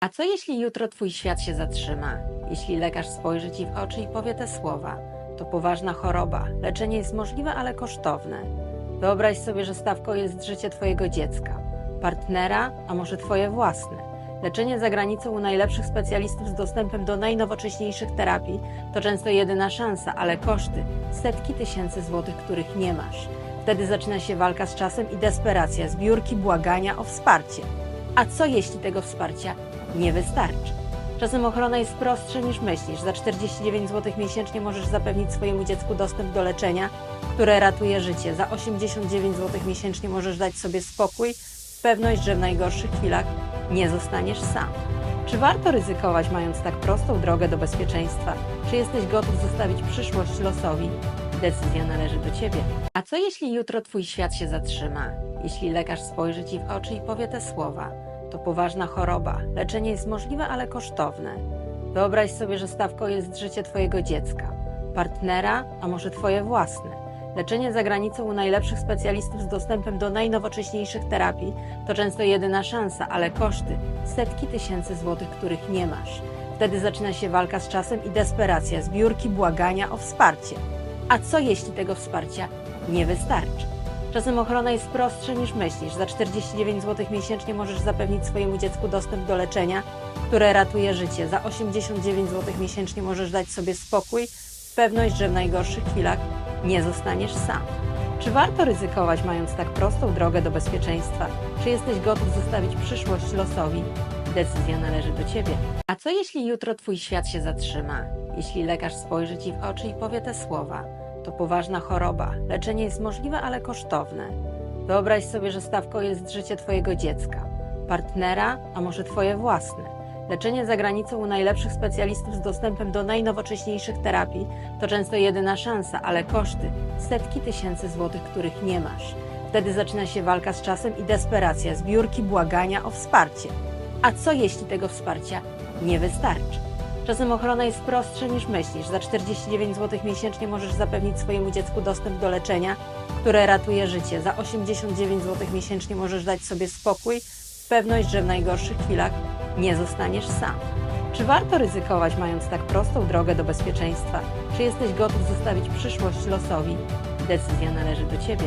A co jeśli jutro twój świat się zatrzyma? Jeśli lekarz spojrzy ci w oczy i powie te słowa, to poważna choroba, leczenie jest możliwe, ale kosztowne. Wyobraź sobie, że stawką jest życie twojego dziecka, partnera, a może twoje własne. Leczenie za granicą u najlepszych specjalistów z dostępem do najnowocześniejszych terapii to często jedyna szansa, ale koszty setki tysięcy złotych, których nie masz. Wtedy zaczyna się walka z czasem i desperacja, zbiórki, błagania o wsparcie. A co jeśli tego wsparcia nie wystarczy? Czasem ochrona jest prostsza niż myślisz. Za 49 zł miesięcznie możesz zapewnić swojemu dziecku dostęp do leczenia, które ratuje życie. Za 89 zł miesięcznie możesz dać sobie spokój, pewność, że w najgorszych chwilach nie zostaniesz sam. Czy warto ryzykować, mając tak prostą drogę do bezpieczeństwa? Czy jesteś gotów zostawić przyszłość losowi? Decyzja należy do ciebie. A co jeśli jutro twój świat się zatrzyma? Jeśli lekarz spojrzy ci w oczy i powie te słowa, to poważna choroba, leczenie jest możliwe, ale kosztowne. Wyobraź sobie, że stawką jest życie twojego dziecka, partnera, a może twoje własne. Leczenie za granicą u najlepszych specjalistów z dostępem do najnowocześniejszych terapii to często jedyna szansa, ale koszty setki tysięcy złotych, których nie masz. Wtedy zaczyna się walka z czasem i desperacja, zbiórki, błagania o wsparcie. A co jeśli tego wsparcia nie wystarczy? Czasem ochrona jest prostsza niż myślisz. Za 49 zł miesięcznie możesz zapewnić swojemu dziecku dostęp do leczenia, które ratuje życie. Za 89 zł miesięcznie możesz dać sobie spokój, pewność, że w najgorszych chwilach nie zostaniesz sam. Czy warto ryzykować, mając tak prostą drogę do bezpieczeństwa? Czy jesteś gotów zostawić przyszłość losowi? Decyzja należy do ciebie. A co jeśli jutro twój świat się zatrzyma? Jeśli lekarz spojrzy ci w oczy i powie te słowa, to poważna choroba, leczenie jest możliwe, ale kosztowne. Wyobraź sobie, że stawką jest życie twojego dziecka, partnera, a może twoje własne. Leczenie za granicą u najlepszych specjalistów z dostępem do najnowocześniejszych terapii to często jedyna szansa, ale koszty setki tysięcy złotych, których nie masz. Wtedy zaczyna się walka z czasem i desperacja, zbiórki, błagania o wsparcie. A co jeśli tego wsparcia nie wystarczy? Czasem ochrona jest prostsza niż myślisz. Za 49 zł miesięcznie możesz zapewnić swojemu dziecku dostęp do leczenia, które ratuje życie. Za 89 zł miesięcznie możesz dać sobie spokój, pewność, że w najgorszych chwilach nie zostaniesz sam. Czy warto ryzykować, mając tak prostą drogę do bezpieczeństwa? Czy jesteś gotów zostawić przyszłość losowi? Decyzja należy do ciebie.